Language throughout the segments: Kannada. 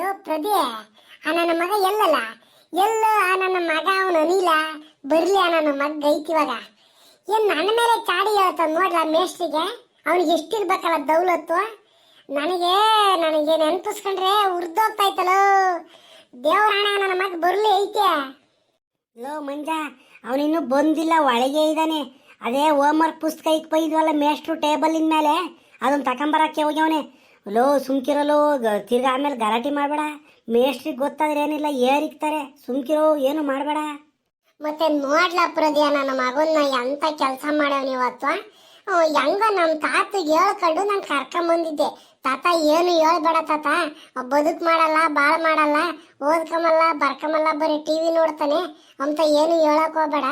ಲೋ ಪ್ರದೇ ಆ ನನ್ನ ಮಗ ಎಲ್ಲಲ್ಲ. ಎಲ್ಲೋ ಆ ನನ್ನ ಮಗ, ಅವನು ಅನಿಲ. ಬರ್ಲಿ ಆ ನನ್ನ ಮಗ ಐತಿವಾಗ ಏನ್ ನನ್ನ ಮೇಲೆ ಚಾಡಿ ಹೇಳ್ತ ನೋಡ್ಲ ಮೇಸ್ಟ್ರಿಗೆ ಅವ್ನಿಗೆ ಎಷ್ಟಿರ್ಬೇಕಲ್ಲ ದೌಲತ್ತು? ನನಗೆ ನನಗೆ ನೆನಪಿಸ್ಕೊಂಡ್ರೆ ಉರ್ದೋಗ್ತಾಯ್ತಲೋ. ಅಣ್ಣ ನನ್ನ ಮಗ ಬರ್ಲಿ ಐತೆ. ಲೋ ಮಂಜ, ಅವನಿನ್ನೂ ಬಂದಿಲ್ಲ, ಒಳಗೆ ಇದ್ದಾನೆ ಅದೇ ಹೋಮ್ ವರ್ಕ್ ಪುಸ್ತಕ ಇಕ್ ಬೈದ್ವಲ್ಲ ಟೇಬಲ್ ಟೇಬಲಿನ ಮೇಲೆ. ಅದನ್ನ ತಕೊಂಬರಕ್ಕೆ ಹೋಗ್ಯವನೆ. ಲೋ ಸುಮ್ಕಿರಲ್ಲೋ ತಿರ್ಗಾ ಆಮೇಲೆ ಗಲಾಟೆ ಮಾಡಬೇಡ. ಮೇಸ್ಟ್ರಿಗೆ ಗೊತ್ತಾದ್ರೆ ಏನಿಲ್ಲ, ಏರಿಕ್ತಾರೆ. ಸುಮ್ಕಿರೋ, ಏನು ಮಾಡಬೇಡ. ಮತ್ತೆ ನೋಡ್ಲಾ ಪ್ರದ್ಯ ನನ್ನ ಮಗನ್ನ ಎಂತ ಕೆಲಸ ಮಾಡ್ಯಾವ ಇವತ್ತು ಹೆಂಗ ನಮ್ಮ ತಾತ ಹೇಳ್ಕೊಂಡು ನಾನು ಕರ್ಕೊಂಬಂದಿದ್ದೆ ತಾತ, ಏನು ಹೇಳ್ಬೇಡ ತಾತ. ಬದುಕು ಮಾಡಲ್ಲ, ಬಾಳ್ ಮಾಡಲ್ಲ. ಓದ್ಕೊಂಬಲ್ಲ ಬರ್ಕೊಂಬಲ್ಲ ಬರೀ ಟಿವಿ ನೋಡ್ತಾನೆ. ಅಂತ ಏನು ಹೇಳಕ್ ಹೋಗ್ಬೇಡ.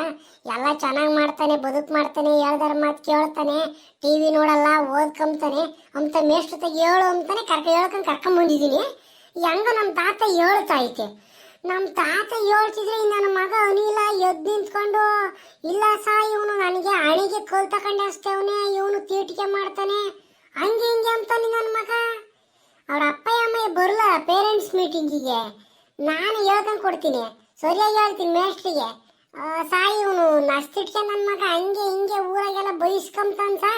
ಎಲ್ಲ ಚೆನ್ನಾಗಿ ಮಾಡ್ತಾನೆ, ಬದುಕು ಮಾಡ್ತಾನೆ, ಹೇಳ್ದಾರ ಮಾತು ಕೇಳ್ತಾನೆ. ಟಿವಿ ನೋಡಲ್ಲ ಓದ್ಕೊಂತಾನೆ ಅಂತ ಮೇಷ್ಟ್ರತೆ ಹೇಳು ಅಂತಾನೆ ಕರ್ಕ ಹೇಳ್ಕೊಂಡು ಕರ್ಕೊಂಬಂದಿದೀನಿ ಹೆಂಗ ನಮ್ಮ ತಾತ ಹೇಳ್ತಾ ಐತೆ. ನಮ್ ತಾತ ಹೇಳ್ತಿದ್ರೆ ನನ್ನ ಮಗ ಅನಿಲ ಎದ್ದು ನಿಂತ್ಕೊಂಡು ಇಲ್ಲ ಸಾ ಇವನು ನನಗೆ ಅಣಿಗೆ ಕೋಲ್ ತಕೊಂಡೆ ಅಷ್ಟೇವನೆ ಇವನು ತೀಟಿಕೆ ಮಾಡ್ತಾನೆ. ಹಂಗೆ ಹಿಂಗೆ ಅಂತಾನೆ ನನ್ನ ಮಗ. ಅವ್ರ ಅಪ್ಪ ಅಮ್ಮ ಬರಲ್ಲ ಪೇರೆಂಟ್ಸ್ ಮೀಟಿಂಗಿಗೆ ನಾನು ಹೇಳ್ಕೊಂಡು ಕೊಡ್ತೀನಿ. ಸರಿಯಾಗಿ ಹೇಳ್ತೀನಿ ಮೇಸ್ಟ್ರಿಗೆ ಆ, ಸಾ ಇವನು ನಸ್ತಿಟ್ಕೆ ನನ್ನ ಮಗ ಹಂಗೆ ಹಿಂಗೆ ಊರಾಗೆಲ್ಲ ಬೈಸ್ಕೊಂತಾನ ಸಾ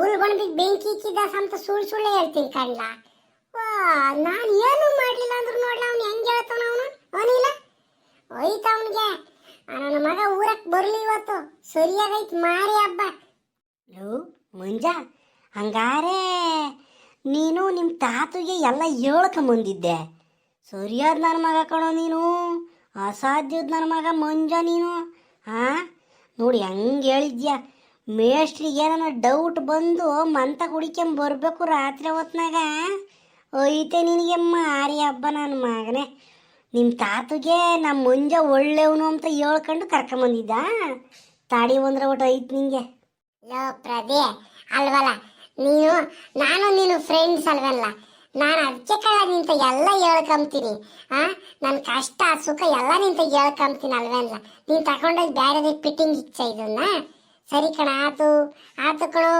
ಉಳ್ಗೊಂಡ್ಬಿಟ್ಟು ಬೆಂಕಿ ಇಕ್ಕಿದ್ದ ಅಂತ ಸುಳ್ಳು ಸುಳ್ಳೇ ಹೇಳ್ತೀನಿ ಕಣ್ಲ. ವಾ ನಾನು ಏನು ಮಾಡಲಿಲ್ಲ ಅಂದ್ರು ನೋಡ್ಲ, ಅವ್ನು ಹೆಂಗೆ ಹೇಳ್ತಾನ ಅವನು? ಅವನಿಲ್ಲ ಹೋಯ್ತ ಅವನಿಗೆ. ನನ್ನ ಮಗ ಊರಕ್ಕೆ ಬರಲಿ ಇವತ್ತು. ಸರಿಯಾಗೈತ್, ಮಾರಿ ಹಬ್ಬ. ಲೋ, ಮಂಜ. ಹಂಗಾರೆ, ನೀನು ನಿಮ್ಮ ತಾತುಗೆ ಎಲ್ಲ ಹೇಳ್ಕೊಂಬಂದಿದ್ದೆ ಸರಿಯಾದ ನನ್ನ ಮಗ ಕಣೋ ನೀನು. ಅಸಾಧ್ಯದ ನನ್ನ ಮಗ ಮಂಜ ನೀನು. ಹಾ ನೋಡಿ, ಹೆಂಗೆ ಹೇಳಿದ್ಯಾ. ಮೇಷ್ಟ್ರಿಗೆ ಏನಾರ ಡೌಟ್ ಬಂದು ಮಂತ ಕುಡಿಕೊಂಡ್ ಬರಬೇಕು ರಾತ್ರಿ ಹೊತ್ನಾಗ. ಐತೆ ನಿನಗೆ ಮಾರಿ ಹಬ್ಬ ನನ್ನ ಮಗನೇ. ನಿಮ್ಮ ತಾತಗೆ ನಮ್ಮ ಮುಂಜ ಒಳ್ಳೆಯವನು ಅಂತ ಹೇಳ್ಕೊಂಡು ಕರ್ಕೊಂಬಂದಿದ್ದ? ತಾಡಿ ಬಂದ್ರೆ ಒಟ್ಟು ಐತೆ ನಿಂಗೆ. ಲೋ ಪ್ರದೇ ಅಲ್ವಲ್ಲ? ನೀನು, ನಾನು ನೀನು ಫ್ರೆಂಡ್ಸ್ ಅಲ್ವಲ್ಲ? ನಾನು ಅದಕ್ಕೆ ನಿಂತ ಎಲ್ಲ ಹೇಳ್ಕೊಂತೀನಿ ಆ ನನ್ನ ಕಷ್ಟ ಸುಖ ಎಲ್ಲ ನಿಂತ ಹೇಳ್ಕೊಂತೀನಿ ಅಲ್ವಲ್ಲ ನೀನು ತಗೊಂಡೋಗಿ ಬೇರೆ ಫಿಟ್ಟಿಂಗ್ ಇಚ್ಛೆ ಇದನ್ನ? ಸರಿ ಕಣ, ಆತು ಆತು ಕಣು.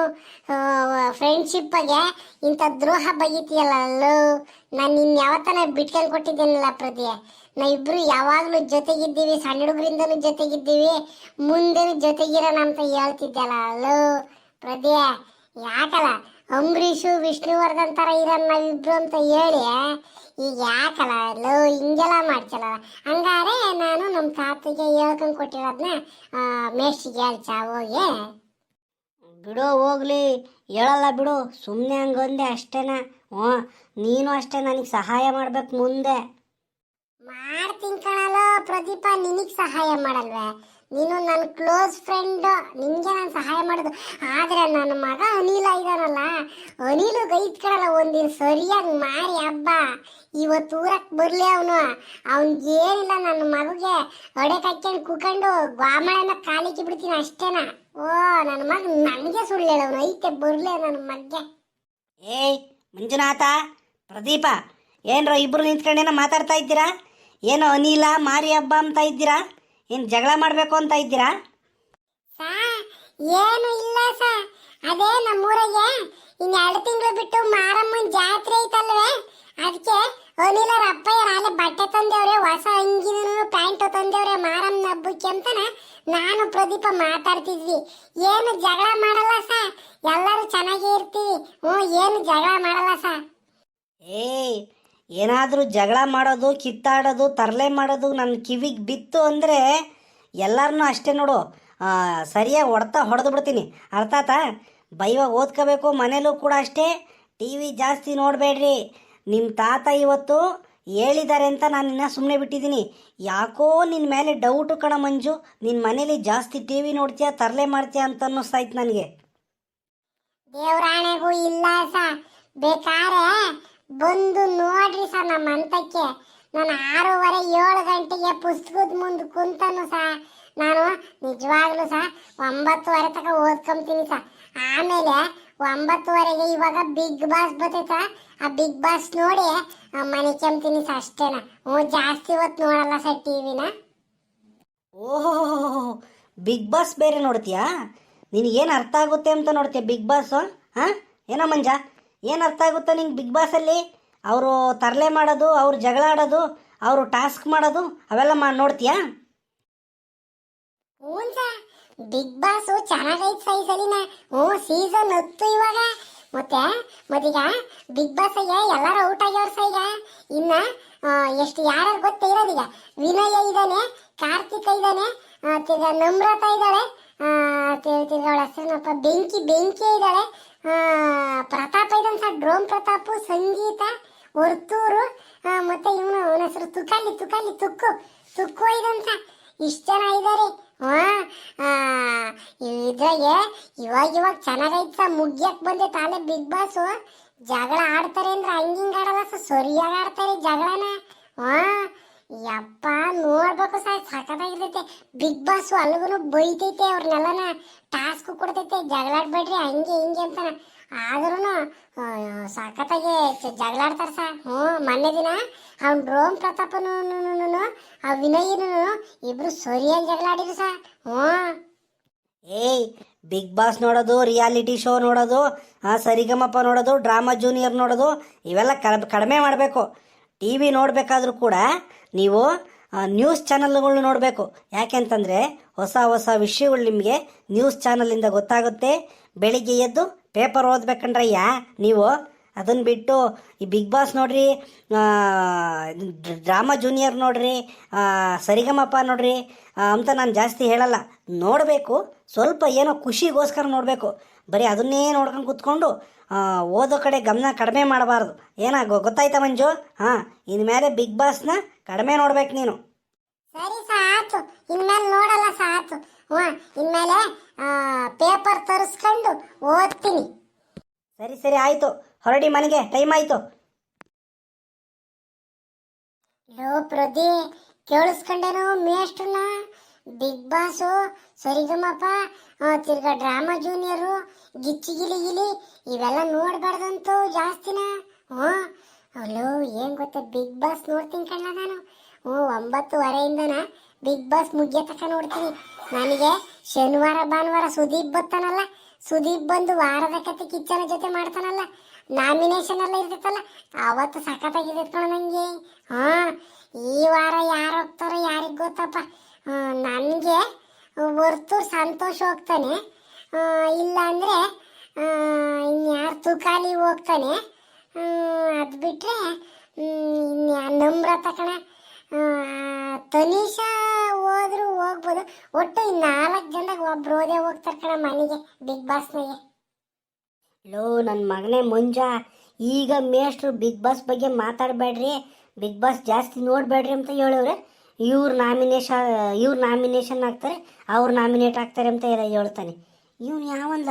ಫ್ರೆಂಡ್ಶಿಪ್ ಬಗ್ಗೆ ಇಂಥ ದ್ರೋಹ ಬಗೀತಿಯಲ್ಲ ನಾನು ನಿನ್ನ ಯಾವತ್ತನ ಬಿಟ್ಕೊಂಡು ಕೊಟ್ಟಿದ್ದೇನಲ್ಲ ನಾ ನಾವಿಬ್ರು ಯಾವಾಗಲೂ ಜೊತೆಗಿದ್ದೀವಿ, ಸಣ್ಣ ಹುಡುಗರಿಂದನೂ ಜೊತೆಗಿದ್ದೀವಿ ಮುಂದೆ ಜೊತೆಗಿರೋಣ ಅಂತ ಹೇಳ್ತಿದ್ದಲ್ಲ ಅಲ್ಲೋ. ಪ್ರದೇ ಯಾಕಲ್ಲ? ಅಂಬರೀಷು ವಿಷ್ಣುವರ್ಧನ್ ತರ ಇರೋನ್ ನಾವಿಬ್ರು ಅಂತ ಹೇಳಿ ಈಗ ಯಾಕಲ್ಲ ಲೋ ಹಿಂಗೆಲ್ಲ ಮಾಡ್ತಲ್ಲ ಹಂಗಾರೆ ನಾನು ನಮ್ಮ ತಾತಿಗೆ ಹೇಳ್ಕೊಂಡು ಕೊಟ್ಟಿರೋದನ್ನ ಮೇಷ್ಟಿಗೆ ಚಾ ಹೋಗಿ. ಬಿಡು ಹೋಗ್ಲಿ. ಹೇಳಲ್ಲ ಬಿಡು. ಸುಮ್ಮನೆ ಹಂಗೊಂದೆ ಅಷ್ಟೇನ? ಹ್ಞೂ ನೀನು ಅಷ್ಟೇ ನನಗೆ ಸಹಾಯ ಮಾಡ್ಬೇಕು ಮುಂದೆ. ಮಾಡ್ತೀನಿ ಕಣಲ್ಲ ಪ್ರದೀಪ ನಿನಗೆ ಸಹಾಯ ಮಾಡಲ್ವೇ? ನೀನು ನನ್ನ ಕ್ಲೋಸ್ ಫ್ರೆಂಡ್ ನಿನ್ಗೆ ನಾನು ಸಹಾಯ ಮಾಡೋದು. ಆದ್ರೆ ನನ್ನ ಮಗ ಅನಿಲ ಇದಾನಲ್ಲ, ಅನಿಲು ಗೈತ್ಕಡಲ್ಲ ಒಂದಿನ ಸರಿಯಾಗಿ ಮಾರಿ ಹಬ್ಬ ಇವತ್ತು ಊರಕ್ ಬರ್ಲಿ ಅವನು. ಅವನಿಗೆ ಏನಿಲ್ಲ ನನ್ನ ಮಗುಗೆ ಒಡೆ ಕಟ್ಕೊಂಡು ಕುಕೊಂಡು ಗ್ವಾಮಳನ ಕಾಲಿಕ್ಕೆ ಬಿಡ್ತೀನಿ ಅಷ್ಟೇನ. ಓ, ನನ್ನ ಮಗ ನನಗೆ ಸುಳ್ಳು ಹೇಳೋನು ಐತೆ, ಬರ್ಲಿ ನನ್ನ ಮಗ್ಗೆ. ಏಯ್, ಮಂಜುನಾಥ, ಪ್ರದೀಪ, ಏನ್ರೋ ಇಬ್ರು ನಿಂತ್ಕೊಂಡೇನೋ ಮಾತಾಡ್ತಾ ಇದ್ದೀರಾ? ಏನೋ ಅನಿಲ, ಮಾರಿ ಹಬ್ಬ ಅಂತ ಇದ್ದೀರಾ? ಏನು ಜಗಳ ಮಾಡಬೇಕು ಅಂತ ಇದ್ದೀರಾ? ಸಾ ಏನು ಇಲ್ಲ ಸಾ. ಅದೇ ನಮ್ಮೂರಿಗೆ ಇನ್ ಎರಡು ತಿಂಗಳು ಬಿಟ್ಟು ಮಾರಮ್ಮನ ಜಾತ್ರೆ ಐತಲ್ವೇ? ಅದಕ್ಕೆ ಅನಿಲರ ಅಪ್ಪ ನಾಳೆ ಬಟ್ಟೆ ತಂದೆವ್ರೆ ಹೊಸ ಅಂಗಿನೂ ಪ್ಯಾಂಟ್ ತಂದೆವ್ರೆ ಮಾರಮ್ಮನ ಹಬ್ಬಕ್ಕೆ ಅಂತನ ನಾನು ಪ್ರದೀಪ ಮಾತಾಡ್ತಿದ್ವಿ. ಏನು ಜಗಳ ಮಾಡಲ್ಲ ಸ. ಎಲ್ಲರೂ ಚೆನ್ನಾಗೇ ಇರ್ತೀವಿ. ಹ್ಞೂ ಏನು ಜಗಳ ಮಾಡಲ್ಲ ಸ. ಏಯ್ ಏನಾದರೂ ಜಗಳ ಮಾಡೋದು, ಕಿತ್ತಾಡೋದು, ತರಲೆ ಮಾಡೋದು ನನ್ನ ಕಿವಿಗೆ ಬಿತ್ತು ಅಂದರೆ ಎಲ್ಲರನ್ನೂ ಅಷ್ಟೇ ನೋಡು. ಸರಿಯಾಗಿ ಹೊಡ್ತಾ ಹೊಡೆದು ಬಿಡ್ತೀನಿ. ಅರ್ಥ ಆತಾ ಬೈವಾಗ ಓದ್ಕೋಬೇಕು, ಮನೇಲೂ ಕೂಡ ಅಷ್ಟೇ. ಟಿ ವಿ ಜಾಸ್ತಿ ನೋಡಬೇಡ್ರಿ. ನಿಮ್ಮ ತಾತ ಇವತ್ತು ಹೇಳಿದ್ದಾರೆ ಅಂತ ನಾನು ಇನ್ನ ಸುಮ್ಮನೆ ಬಿಟ್ಟಿದ್ದೀನಿ. ಯಾಕೋ ನಿನ್ನ ಮೇಲೆ ಡೌಟು ಕಣ ಮಂಜು. ನಿನ್ನ ಮನೇಲಿ ಜಾಸ್ತಿ ಟಿ ವಿ ನೋಡ್ತೀಯಾ, ತರಲೆ ಮಾಡ್ತೀಯಾ ಅಂತ ಅನ್ನಿಸ್ತಾಯ್ತು ನನಗೆ. ದೇವರಾಣೆಗೂ ಇಲ್ಲ ಬೇಕಾರೆ ಬಂದು ನೋಡ್ರಿ ಸರ್ ನಮ್ಮ ಅಂತಕ್ಕೆ ನಾನು ಆರೂವರೆ ಏಳು ಗಂಟೆಗೆ ಪುಸ್ತಕದ ಮುಂದೆ ಕುಂತನು ಸ ನಾನು ನಿಜವಾಗ್ಲೂ ಸಹ ಒಂಬತ್ತುವರೆ ತನಕ ಓದ್ಕೊಂತೀನಿ ಸ ಆಮೇಲೆ ಒಂಬತ್ತುವರೆಗೆ ಇವಾಗ ಬಿಗ್ ಬಾಸ್ ಬರ್ತೈತ ಆ ಬಿಗ್ ಬಾಸ್ ನೋಡಿ ಮನೆ ಕೆಮ್ತೀನಿ ಸರ್ ಅಷ್ಟೇನ. ಹ್ಞೂ, ಜಾಸ್ತಿ ಹೊತ್ತು ನೋಡಲ್ಲ ಸರ್ ಟಿವಿನ ಓಹೋ ಬಿಗ್ ಬಾಸ್ ಬೇರೆ ನೋಡ್ತೀಯಾ? ನಿನಗೇನು ಅರ್ಥ ಆಗುತ್ತೆ ಅಂತ ನೋಡ್ತೀಯ ಬಿಗ್ ಬಾಸು? ಹಾಂ? ಏನೋ ಮಂಜ? ಏನು ಅರ್ಥ ಆಗುತ್ತೆ ನಿಂಗೆ ಬಿಗ್ ಬಾಸಲ್ಲಿ ಅವರು ತರಲೆ ಮಾಡೋದು, ಅವರು ಜಗಳ ಆಡೋದು, ಅವರು ಟಾಸ್ಕ್ ಮಾಡೋದು, ಅವೆಲ್ಲ ಮಾ ನೋಡ್ತೀಯಾ? ಬಿಗ್ ಬಾಸ್ ಚೆನ್ನಾಗೈತೆ ಸೈ ಸಲಿನ ಹ್ಞೂ ಸೀಸನ್ ಹತ್ತು ಇವಾಗ. ಮತ್ತೆ, ಮತ್ತೀಗ ಬಿಗ್ ಬಾಸ್ ಎಲ್ಲರೂ ಔಟ್ ಆಗ್ಯವ್ರ ಸೈಗ ಇನ್ನ ಎಷ್ಟು ಯಾರು ಗೊತ್ತೇ ಇರೋದೀಗ ವಿನಯ ಇದ್ದಾನೆ, ಕಾರ್ತಿಕ ಇದ್ದಾನೆ ತಿರ್ಗ ನಮ್ರತ ಇದ್ದಾಳೆ ತಿರ್ಗಾ ಅವಳ ಹೆಸರೇನಪ್ಪ ಬೆಂಕಿ ಬೆಂಕಿ ಇದ್ದಾಳೆ. ಪ್ರತಾಪ ಇದ್ದಾನೆ ಸರ್ ಡ್ರೋಮ್ ಪ್ರತಾಪ್, ಸಂಗೀತ ಹೊರ್ತೂರು ಮತ್ತೆ ಇವನು ಅವನ ಹೆಸರು ತುಕಾಲಿ ತುಕಾಲಿ, ತುಕ್ಕು ತುಕ್ಕು ಇದಂತ ಇಷ್ಟು ಜನ ಇದ್ದಾರೆ. ಇದ್ರಾಗೆ ಇವಾಗ ಇವಾಗ ಚೆನ್ನಾಗೈತ ಮುಗ್ಯಕ್ ಬಂದೆ ತಾನೇ ಬಿಗ್ ಬಾಸ್. ಜಗಳ ಆಡ್ತಾರೆ ಅಂದ್ರೆ ಹಂಗಿಂಗ್ ಆಡಲ್ಲ ಸ, ಸರಿಯಾಗಿ ಆಡ್ತಾರೆ ಜಗಳನ. ಹಾ ಯಪ್ಪ, ನೋಡ್ಬೇಕು ಸರ್ ಸಖತ್ತಾಗಿರ್ತೈತೆ. ಬಿಗ್ ಬಾಸ್ ಅಲ್ಗೂ ಬೈತೈತೆ ಅವ್ರನ್ನೆಲ್ಲನ. ಟಾಸ್ಕ್ ಕೊಡ್ತೈತೆ. ಜಗಳಾಡ್ಬೇಡ್ರಿ, ಹಂಗೆ, ಹಿಂಗೆ ಅಂತಾನ. ಆದ್ರೂ ಸಖತ್ತಾಗಿ ಜಗಳಾಡ್ತಾರೆ ಸರ್ ಹ್ಞೂ, ಮೊನ್ನೆ ದಿನ ಅವ್ನು ಡ್ರೋಮ್ ಪ್ರತಾಪನು ಆ ವಿನಯನು ಇಬ್ರು ಸರಿಯಾಗಿ ಜಗಳಾಡಿರು ಸರ್ ಹ್ಞೂ. ಏಯ್ ಬಿಗ್ ಬಾಸ್ ನೋಡೋದು ರಿಯಾಲಿಟಿ ಶೋ ನೋಡೋದು, ಆ, ಸರಿಗಮಪ ನೋಡೋದು ಡ್ರಾಮಾ ಜೂನಿಯರ್ ನೋಡೋದು, ಇವೆಲ್ಲ ಕಡ ಕಡಿಮೆ ಮಾಡಬೇಕು. ಟಿ ವಿ ನೋಡಬೇಕಾದ್ರೂ ಕೂಡ ನೀವು ನ್ಯೂಸ್ ಚಾನಲ್ಗಳು ನೋಡಬೇಕು. ಯಾಕೆಂತಂದರೆ ಹೊಸ ಹೊಸ ವಿಷಯಗಳು ನಿಮಗೆ ನ್ಯೂಸ್ ಚಾನಲಿಂದ ಗೊತ್ತಾಗುತ್ತೆ. ಬೆಳಿಗ್ಗೆ ಎದ್ದು ಪೇಪರ್ ಓದ್ಬೇಕಂದ್ರಯ್ಯ, ನೀವು ಅದನ್ನು ಬಿಟ್ಟು ಈ ಬಿಗ್ ಬಾಸ್ ನೋಡ್ರಿ ಡ್ರಾಮಾ ಜೂನಿಯರ್ ನೋಡ್ರಿ ಸರಿಗಮಪ್ಪ ಸರಿಗಮಪ ನೋಡ್ರಿ ಅಂತ ನಾನು ಜಾಸ್ತಿ ಹೇಳಲ್ಲ. ನೋಡಬೇಕು ಸ್ವಲ್ಪ ಏನೋ ಖುಷಿಗೋಸ್ಕರ ನೋಡಬೇಕು. ಬರೀ ಅದನ್ನೇ ನೋಡ್ಕೊಂಡು ಕೂತ್ಕೊಂಡು ಓದೋ ಕಡೆ ಗಮನ ಕಡಿಮೆ ಮಾಡಬಾರ್ದು. ಏನಾಗ ಗೊತ್ತಾಯ್ತ ಗೊತ್ತಾಯ್ತಾ ಮಂಜು? ಹಾಂ ಇನ್ಮೇಲೆ ಬಿಗ್ ಬಾಸ್ನ ಕಡಿಮೆ ನೋಡ್ಬೇಕು ನೀನು. ಸರಿ ಸಾತು ಇನ್ಮೇಲೆ ನೋಡಲ್ಲ ಸಾತು ಹಾಂ ಇನ್ಮೇಲೆ ಪೇಪರ್ ತರಿಸ್ಕೊಂಡು ಓದ್ತೀನಿ. ಸರಿ ಸರಿ ಆಯಿತು. ಹೊರಡಿ ಮನೆಗೆ ಟೈಮ್ ಆಯಿತು. ಲೋ ಪ್ರದಿ, ಕೇಳಿಸ್ಕೊಂಡೇನು ಮೇಷ್ಟ್ರನ್ನ? ಬಿಗ್ ಬಾಸು ಸರಿಗಮಪ್ಪ ತಿರ್ಗಾ ಡ್ರಾಮಾ ಜೂನಿಯರು, ಗಿಚ್ಚಿ ಗಿಲಿ ಗಿಲಿ, ಇವೆಲ್ಲ ನೋಡ್ಬಾರ್ದಂತು ಜಾಸ್ತಿನ? ಹ್ಞೂ. ಅಲ್ಲೋ ಏನ್ ಗೊತ್ತಾ, ಬಿಗ್ ಬಾಸ್ ನೋಡ್ತೀನಿ ಕಣ್ಣ ನಾನು. ಹ್ಞೂ, ಒಂಬತ್ತುವರೆಯಿಂದನ ಬಿಗ್ ಬಾಸ್ ಮುಗಿಯೋ ತನಕ ನೋಡ್ತೀನಿ. ನನಗೆ ಶನಿವಾರ, ಭಾನುವಾರ ಸುದೀಪ್ ಬರ್ತಾನಲ್ಲ, ಸುದೀಪ್ ಬಂದು ವಾರದ ಕತೆ ಕಿಚ್ಚನ ಜೊತೆ ಮಾಡ್ತಾನಲ್ಲ ನಾಮಿನೇಷನ್ ಎಲ್ಲ ಇರ್ತೈತಲ್ಲ ಅವತ್ತು ಸಖತ್ತಾಗಿದೆ ಕಣ ನಂಗೆ. ಹಾ, ಈ ವಾರ ಯಾರು ಹೋಗ್ತಾರೋ ಯಾರಿಗೆ ಗೊತ್ತಪ್ಪ. ನನಗೆ ಹೊರ್ತು ಸಂತೋಷ್ ಹೋಗ್ತಾನೆ. ಇಲ್ಲ ಅಂದ್ರೆ ಇನ್ಯಾರು ತುಕಾಲಿ ಹೋಗ್ತಾನೆ. ಅದು ಬಿಟ್ಟರೆ ನಮ್ರತ ಕಣ. ತನಿಷಾ ಹೋದ್ರು ಹೋಗ್ಬೋದು. ಒಟ್ಟು ಈ ನಾಲ್ಕು ಜನದಾಗ ಒಬ್ರು ಓದೇ ಹೋಗ್ತಾರೆ ಕಣ ಮನೆಗೆ, ಬಿಗ್ ಬಾಸ್ನಾಗೆ ಲೋ ನನ್ನ ಮಗನೇ ಮುಂಜ. ಈಗ ಮೇಷ್ಟ್ರು ಬಿಗ್ ಬಾಸ್ ಬಗ್ಗೆ ಮಾತಾಡಬೇಡ್ರಿ. ಬಿಗ್ ಬಾಸ್ ಜಾಸ್ತಿ ನೋಡಬೇಡ್ರಿ ಅಂತ ಹೇಳವ್ರೆ. ಇವ್ರು ನಾಮಿನೇಷನ್ ಇವ್ರು ನಾಮಿನೇಷನ್ ಆಗ್ತಾರೆ ಅವ್ರು ನಾಮಿನೇಟ್ ಆಗ್ತಾರೆ ಅಂತ ಎಲ್ಲ ಹೇಳ್ತಾನೆ. ಇವನು ಯಾವಂದ?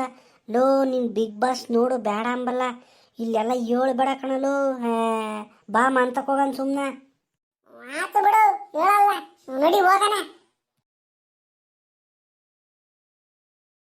ಲೋ, ನೀನು ಬಿಗ್ ಬಾಸ್ ನೋಡು ಬೇಡ ಅಂಬಲ್ಲ. ಇಲ್ಲೆಲ್ಲ ಹೇಳ್ಬೇಡ ಕಣಲು ಬಾ ಮಂತಕ್ಕೆ ಹೋಗನ್ ಸುಮ್ಮನೆ ಆತು ಬಿಡು, ಹೇಳಲ್ಲ. ನಡಿ, ಹೋಗೋಣ.